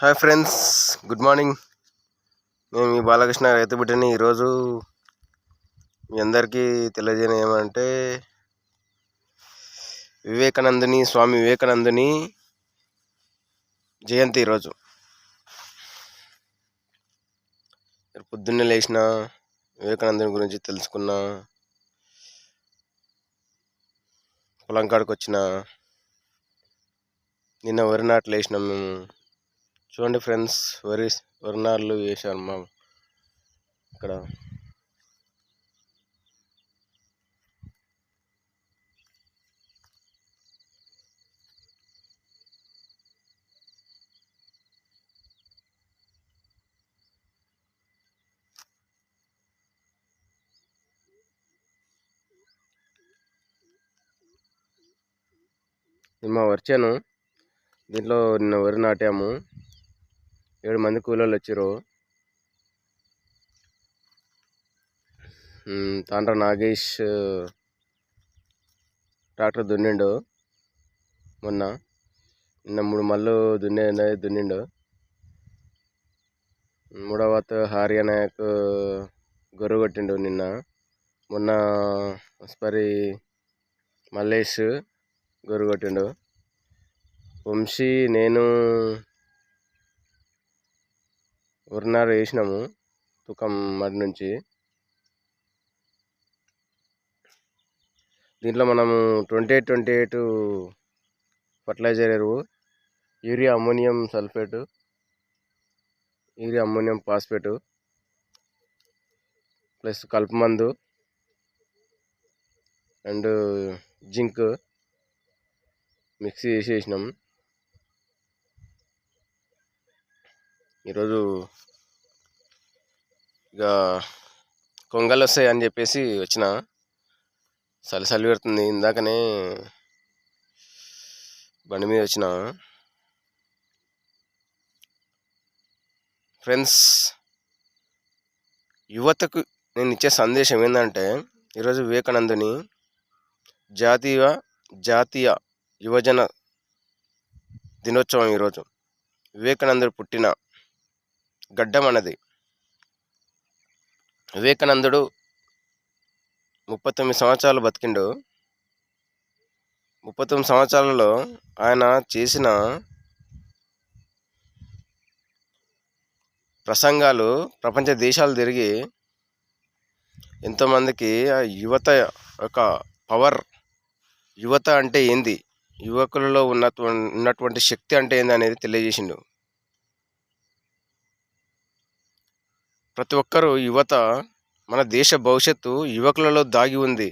Hi friends good morning. మేము ఈ బాలకృష్ణ రైతు బిడ్డని ఈరోజు మీ అందరికీ తెలియజేయడం ఏమంటే వివేకానందుని స్వామి వివేకానందుని జయంతి ఈరోజు. పొద్దున్నే లేచిన వివేకానందుని గురించి తెలుసుకున్న పొలం కాడికి వచ్చిన నిన్న వరి నాట్లు వేసినాం మేము. చూడండి ఫ్రెండ్స్ వరి వరి నాట్లు వేసాను మా ఇక్కడ. మా వచ్చాను దీంట్లో నిన్న వరి నాటాము. ఏడు మంది కూలోళ్ళు వచ్చారు తాండ్ర నాగేష్ ట్రాక్టర్ దున్నిండు మొన్న. నిన్న మూడు మళ్ళు దున్నే దున్నిండు. మూడవ హార్య నాయక్ గొర్రె కొట్టిండు నిన్న. మొన్న స్పరి మల్లేష్ గొర్రె కొట్టిండు. వంశీ నేను ఉరినారు వేసినాము తుకం మడి నుంచి. దీంట్లో మనము twenty eight twenty eight fertiliser ఎరువు urea ammonium sulphate urea ammonium phosphate plus కలుపు మందు అండ్ జింక్ మిక్సీ చేసి వేసినాం. ఈరోజు ఇక కొంగలు వస్తాయి అని చెప్పేసి వచ్చిన. చలి చలి పెడుతుంది. ఇందాకనే బండి మీద వచ్చిన. ఫ్రెండ్స్ యువతకు నేను ఇచ్చే సందేశం ఏంటంటే ఈరోజు వివేకానందుని జాతీయ జాతీయ యువజన దినోత్సవం ఈరోజు. వివేకానందుడు పుట్టిన గడ్డమన్నది వివేకానందుడు ముప్పై తొమ్మిది సంవత్సరాలు బతికిండు. ముప్పై తొమ్మిది సంవత్సరాలలో ఆయన చేసిన ప్రసంగాలు ప్రపంచ దేశాలు తిరిగి ఎంతోమందికి ఆ యువత యొక్క పవర్ యువత అంటే ఏంది? యువకులలో ఉన్నటువంటి ఉన్నటువంటి శక్తి అంటే ఏంది అనేది తెలియజేసిండు. ప్రతి ఒక్కరూ యువత మన దేశ భవిష్యత్తు యువకులలో దాగి ఉంది.